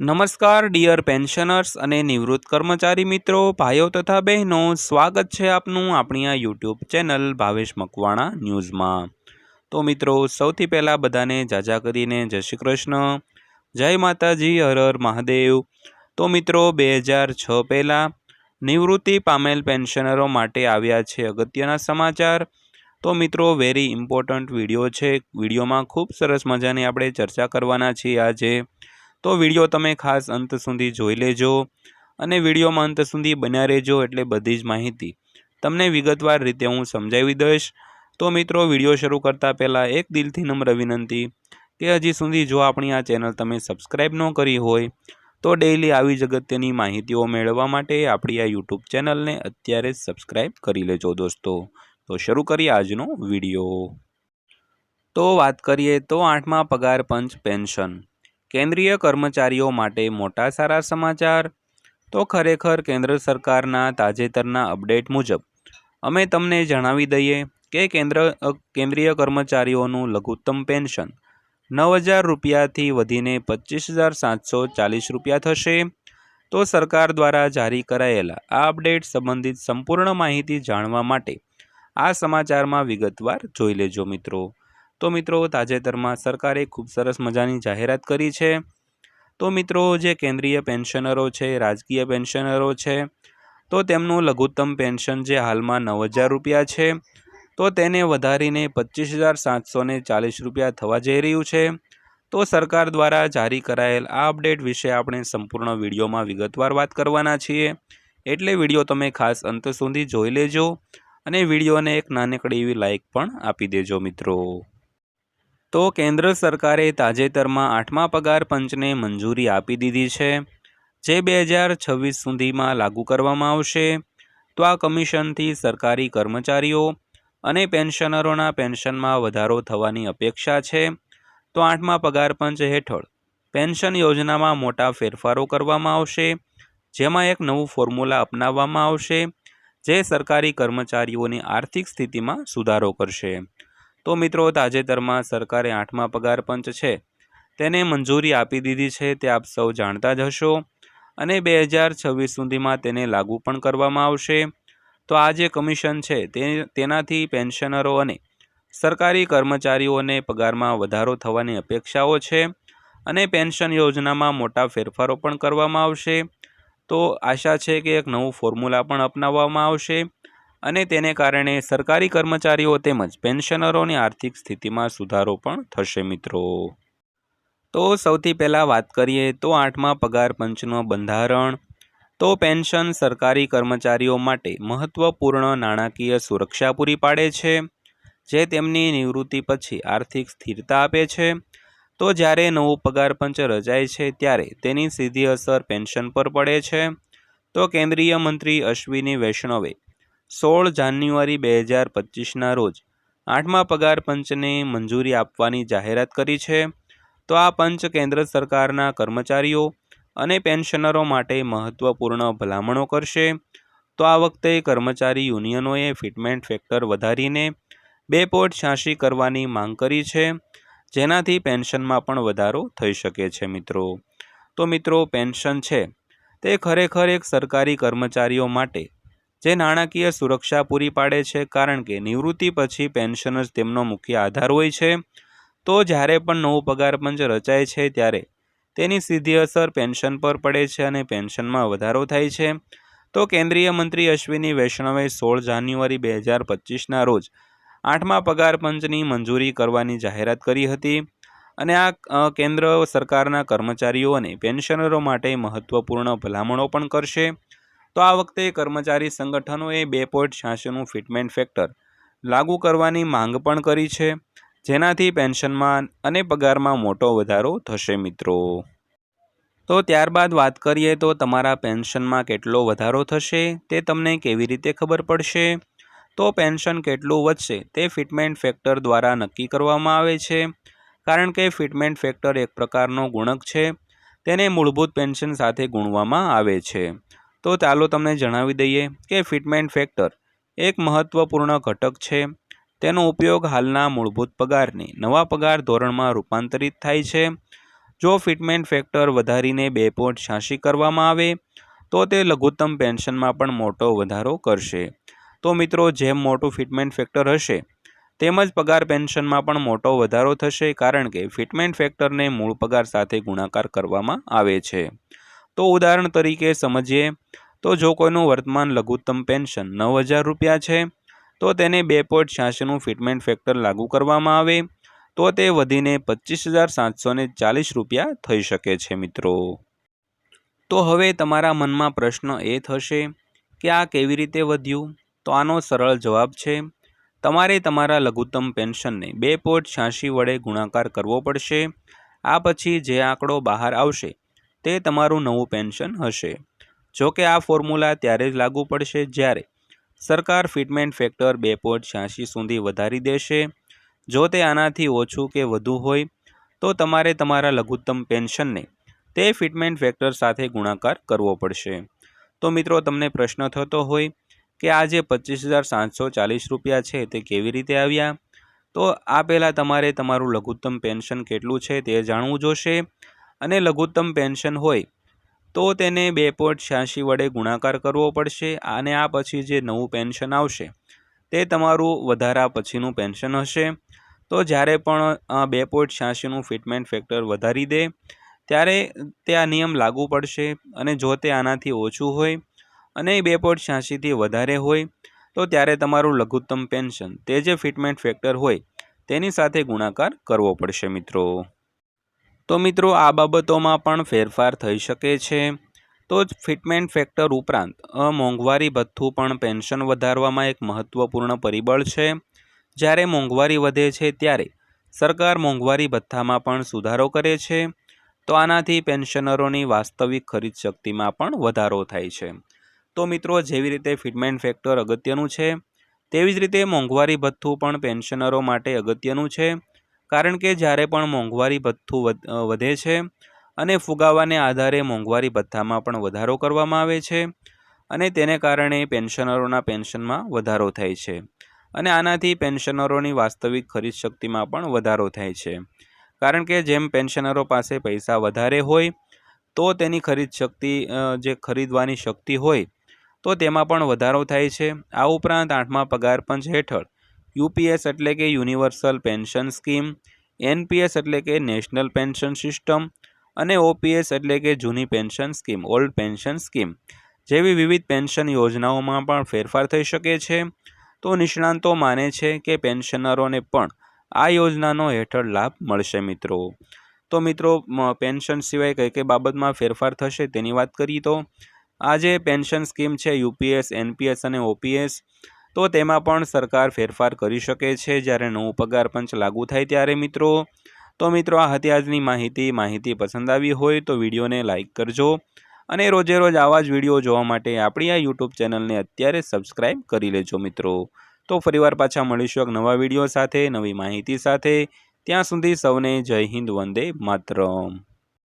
નમસ્કાર, dear pensioners અને નિવૃત્ત કર્મચારી મિત્રો, ભાઈઓ તથા બહેનો, સ્વાગત છે આપનું આપણી આ યુટ્યુબ ચેનલ ભાવેશ મકવાણા ન્યૂઝમાં. તો મિત્રો, સૌથી પહેલાં બધાને જાજા કરીને જય શ્રી કૃષ્ણ, જય માતાજી, હર હર મહાદેવ. તો મિત્રો બે હજાર છ પહેલાં નિવૃત્તિ પામેલ પેન્શનરો માટે આવ્યા છે અગત્યના સમાચાર. તો મિત્રો વેરી ઇમ્પોર્ટન્ટ વીડિયો છે. વિડીયોમાં ખૂબ સરસ મજાની આપણે ચર્ચા કરવાના છીએ આજે. તો વીડિયો તમે ખાસ અંત સુધી જોઈ લેજો અને વિડીયોમાં અંત સુધી બન્યા રહેજો એટલે બધી જ માહિતી તમને વિગતવાર રીતે હું સમજાવી દઈશ. તો મિત્રો, વીડિયો શરૂ કરતાં પહેલાં એક દિલથી નમ્ર વિનંતી કે હજી સુધી જો આપણી આ ચેનલ તમે સબસ્ક્રાઈબ ન કરી હોય તો ડેઈલી આવી જ અગત્યની માહિતીઓ મેળવવા માટે આપણી આ યુટ્યુબ ચેનલને અત્યારે સબસ્ક્રાઈબ કરી લેજો દોસ્તો. તો શરૂ કરીએ આજનો વીડિયો. તો વાત કરીએ તો આઠમા પગાર પંચ પેન્શન. કેન્દ્રીય કર્મચારીઓ માટે મોટા સારા સમાચાર? તો ખરેખર કેન્દ્ર સરકારના તાજેતરના અપડેટ મુજબ, અમે તમને જણાવી દઈએ કે કેન્દ્ર કેન્દ્રીય કર્મચારીઓનું લઘુત્તમ પેન્શન નવ હજાર રૂપિયાથી વધીને પચીસ હજાર સાતસો ચાલીસ રૂપિયા થશે. તો સરકાર દ્વારા જારી કરાયેલા આ અપડેટ સંબંધિત સંપૂર્ણ માહિતી જાણવા માટે આ સમાચારમાં વિગતવાર જોઈ લેજો મિત્રો. તો મિત્રો, તાજેતરમાં સરકારે ખૂબ સરસ મજાની જાહેરાત કરી છે. તો મિત્રો, જે કેન્દ્રીય પેન્શનરો છે, રાજકીય પેન્શનરો છે, તો તેમનું લઘુત્તમ પેન્શન જે હાલમાં નવ હજાર રૂપિયા છે, તો તેને વધારીને પચીસ હજાર સાતસો ચાલીસ રૂપિયા થવા જઈ રહ્યું છે. તો સરકાર દ્વારા જારી કરાયેલ આ અપડેટ વિશે આપણે સંપૂર્ણ વિડીયોમાં વિગતવાર વાત કરવાના છીએ. એટલે વીડિયો તમે ખાસ અંત સુધી જોઈ લેજો અને વિડીયોને એક નાનકડી એવી લાઇક પણ આપી દેજો મિત્રો. તો કેન્દ્ર સરકારે તાજેતરમાં આઠમા પગાર પંચને મંજૂરી આપી દીધી છે, જે બે હજાર છવ્વીસ સુધીમાં લાગુ કરવામાં આવશે. તો આ કમિશનથી સરકારી કર્મચારીઓ અને પેન્શનરોના પેન્શનમાં વધારો થવાની અપેક્ષા છે. તો આઠમા પગાર પંચ હેઠળ પેન્શન યોજનામાં મોટા ફેરફારો કરવામાં આવશે, જેમાં એક નવું ફોર્મ્યુલા અપનાવવામાં આવશે, જે સરકારી કર્મચારીઓની આર્થિક સ્થિતિમાં સુધારો કરશે. તો મિત્રો, તાજેતરમાં સરકારે આઠમા પગાર પંચ છે, તેને મંજૂરી આપી દીધી છે તે આપ સૌ જાણતા જ હશો. અને બે હજાર છવ્વીસ સુધીમાં તેને લાગુ પણ કરવામાં આવશે. તો આ જે કમિશન છે તે, તેનાથી પેન્શનરો અને સરકારી કર્મચારીઓને પગારમાં વધારો થવાની અપેક્ષાઓ છે અને પેન્શન યોજનામાં મોટા ફેરફારો પણ કરવામાં આવશે. તો આશા છે કે એક નવું ફોર્મ્યુલા પણ અપનાવવામાં આવશે. અને તેને કારણે સરકારી કર્મચારીઓ તેમજ પેન્શનરોની આર્થિક સ્થિતિમાં સુધારો પણ થશે મિત્રો. તો સૌથી પહેલાં વાત કરીએ તો આઠમા પગાર પંચનું બંધારણ. તો પેન્શન સરકારી કર્મચારીઓ માટે મહત્ત્વપૂર્ણ નાણાકીય સુરક્ષા પૂરી પાડે છે, જે તેમની નિવૃત્તિ પછી આર્થિક સ્થિરતા આપે છે. તો જ્યારે નવું પગાર પંચ રચાય છે ત્યારે તેની સીધી અસર પેન્શન પર પડે છે. તો કેન્દ્રીય મંત્રી અશ્વિની વૈષ્ણવે સોળ જાન્યુઆરી બે હજાર પચીસના રોજ આઠમા પગાર પંચને મંજૂરી આપવાની જાહેરાત કરી છે. તો આ પંચ કેન્દ્ર સરકારના કર્મચારીઓ અને પેન્શનરો માટે મહત્ત્વપૂર્ણ ભલામણો કરશે. તો આ વખતે કર્મચારી યુનિયનોએ ફિટમેન્ટ ફેક્ટર વધારીને બે પોઈન્ટ છ્યાસી કરવાની માંગ કરી છે, જેનાથી પેન્શનમાં પણ વધારો થઈ શકે છે મિત્રો. તો મિત્રો, પેન્શન છે. તે ખરેખર એક સરકારી કર્મચારીઓ માટે જે નાણાકીય સુરક્ષા પૂરી પાડે છે, કારણ કે નિવૃત્તિ પછી પેન્શન જ તેમનો મુખ્ય આધાર હોય છે. તો જ્યારે પણ નવું પગારપંચ રચાય છે, ત્યારે તેની સીધી અસર પેન્શન પર પડે છે અને પેન્શનમાં વધારો થાય છે. તો કેન્દ્રીય મંત્રી અશ્વિની વૈષ્ણવે સોળ જાન્યુઆરી બે હજાર પચીસના રોજ આઠમા પગાર પંચની મંજૂરી કરવાની જાહેરાત કરી હતી અને આ કેન્દ્ર સરકારના કર્મચારીઓ અને પેન્શનરો માટે મહત્ત્વપૂર્ણ ભલામણો પણ કરશે. તો આ વખતે કર્મચારી સંગઠનોએ બે પોઈન્ટ છ્યાસીનું ફિટમેન્ટ ફેક્ટર લાગુ કરવાની માંગ પણ કરી છે. જેનાથી પેન્શનમાં અને પગારમાં મોટો વધારો થશે, મિત્રો. તો ત્યારબાદ વાત કરીએ તો તમારા પેન્શનમાં કેટલો વધારો થશે તે તમને કેવી રીતે ખબર પડશે? તો પેન્શન કેટલું વધશે તે ફિટમેન્ટ ફેક્ટર દ્વારા નક્કી કરવામાં આવે છે. કારણ કે ફિટમેન્ટ ફેક્ટર એક પ્રકારનો ગુણક છે. તેને મૂળભૂત પેન્શન સાથે ગુણવામાં આવે છે. તો ચાલો તમને જણાવી દઈએ કે ફિટમેન્ટ ફેક્ટર એક મહત્ત્વપૂર્ણ ઘટક છે. તેનો ઉપયોગ હાલના મૂળભૂત પગારને નવા પગાર ધોરણમાં રૂપાંતરિત થાય છે. જો ફિટમેન્ટ ફેક્ટર વધારીને બે પોઈન્ટ છ્યાસી કરવામાં આવે, તો તે લઘુત્તમ પેન્શનમાં પણ મોટો વધારો કરશે. તો મિત્રો, જેમ મોટું ફિટમેન્ટ ફેક્ટર હશે તેમજ પગાર પેન્શનમાં પણ મોટો વધારો થશે, કારણ કે ફિટમેન્ટ ફેક્ટરને મૂળ પગાર સાથે ગુણાકાર કરવામાં આવે છે. તો ઉદાહરણ તરીકે સમજીએ, તો જો કોઈનું વર્તમાન લઘુત્તમ પેન્શન નવ હજાર રૂપિયા છે, તો તેને બે પોઈન્ટ છ્યાસીનું ફિટમેન્ટ ફેક્ટર લાગુ કરવામાં આવે, તો તે વધીને પચીસ હજાર સાતસો ચાલીસ રૂપિયા થઈ શકે છે મિત્રો. તો હવે તમારા મનમાં પ્રશ્ન એ થશે કે આ કેવી રીતે વધ્યું? તો આનો સરળ જવાબ છે, તમારે તમારા લઘુત્તમ પેન્શનને બે પોઈન્ટ છ્યાસી વડે ગુણાકાર કરવો પડશે, આ પછી જે આંકડો બહાર આવશે તે તમારું નવું પેન્શન હશે. જો કે આ ફોર્મ્યુલા ત્યારે જ લાગુ પડશે જ્યારે સરકાર ફિટમેન્ટ ફેક્ટર બે પોઈન્ટ છ્યાસી સુધી વધારી દેશે. જો તે આનાથી ઓછું કે વધુ હોય, તો તમારે તમારા લઘુત્તમ પેન્શનને તે ફિટમેન્ટ ફેક્ટર સાથે ગુણાકાર કરવો પડશે. તો મિત્રો, તમને પ્રશ્ન થતો હોય કે આ જે પચીસ હજાર સાતસો ચાલીસ રૂપિયા છે તે કેવી રીતે આવ્યા? તો આ પહેલાં તમારે તમારું લઘુત્તમ પેન્શન કેટલું છે તે જાણવું જોશે. અને લઘુત્તમ પેન્શન હોય, તો તેને બે પોઈન્ટ છ્યાસી વડે ગુણાકાર કરવો પડશે અને આ પછી જે નવું પેન્શન આવશે, તે તમારું વધારા પછીનું પેન્શન હશે. તો જ્યારે પણ બે પોઈન્ટ છ્યાસીનું ફિટમેન્ટ ફેક્ટર વધારી દે, ત્યારે તે આ નિયમ લાગુ પડશે અને જો તે આનાથી ઓછું હોય અને બે પોઈન્ટ છ્યાસીથી વધારે હોય, તો ત્યારે તમારું લઘુત્તમ પેન્શન તે જે ફિટમેન્ટ ફેક્ટર હોય, તેની સાથે ગુણાકાર કરવો પડશે મિત્રો. તો મિત્રો, આ બાબતોમાં પણ ફેરફાર થઈ શકે છે. તો જ ફિટમેન્ટ ફેક્ટર ઉપરાંત મોંઘવારી ભથ્થું પણ પેન્શન વધારવામાં એક મહત્ત્વપૂર્ણ પરિબળ છે. જ્યારે મોંઘવારી વધે છે ત્યારે સરકાર મોંઘવારી ભથ્થામાં પણ સુધારો કરે છે. તો આનાથી પેન્શનરોની વાસ્તવિક ખરીદ શક્તિમાં પણ વધારો થાય છે. તો મિત્રો, જેવી રીતે ફિટમેન્ટ ફેક્ટર અગત્યનું છે, તેવી જ રીતે મોંઘવારી ભથ્થું પણ પેન્શનરો માટે અગત્યનું છે. કારણ કે જ્યારે પણ મોંઘવારી ભથ્થું વધે છે અને ફુગાવાને આધારે મોંઘવારી ભથ્થામાં પણ વધારો કરવામાં આવે છે અને તેને કારણે પેન્શનરોના પેન્શનમાં વધારો થાય છે અને આનાથી પેન્શનરોની વાસ્તવિક ખરીદ શક્તિમાં પણ વધારો થાય છે. કારણ કે જેમ પેન્શનરો પાસે પૈસા વધારે હોય, તો તેની ખરીદ શક્તિ જે ખરીદવાની શક્તિ હોય, તો તેમાં પણ વધારો થાય છે. આ ઉપરાંત આઠમા પગાર પંચ હેઠળ યુપીએસ એટલે કે યુનિવર્સલ પેન્શન સ્કીમ, એનપીએસ એટલે કે નેશનલ પેન્શન સિસ્ટમ અને ઓપીએસ એટલે કે જૂની pension scheme, old pension scheme. જેવી વિવિધ પેન્શન યોજનાઓમાં પણ ફેરફાર થઈ શકે છે. તો નિષ્ણાંતો માને છે કે પેન્શનરોને પણ આ યોજનાનો હેઠળ લાભ મળશે મિત્રો. તો મિત્રો પેન્શન સિવાય કઈ કઈ બાબતમાં ફેરફાર થશે તેની વાત કરીએ તો આ જે પેન્શન સ્કીમ છે યુપીએસ, એનપીએસ અને ઓપીએસ. તો તેમાં પણ સરકાર ફેરફાર કરી શકે છે જ્યારે નવું પગાર પંચ લાગુ થાય ત્યારે મિત્રો. તો મિત્રો, આ હતી આજની માહિતી. માહિતી પસંદ આવી હોય તો વિડીયોને લાઇક કરજો અને રોજે રોજ આવા જ વીડિયો જોવા માટે આપણી આ યુટ્યુબ ચેનલને અત્યારે સબસ્ક્રાઈબ કરી લેજો મિત્રો. તો ફરીવાર પાછા મળીશું એક નવા વીડિયો સાથે, નવી માહિતી સાથે. ત્યાં સુધી સૌને જય હિન્દ, વંદે માતરમ.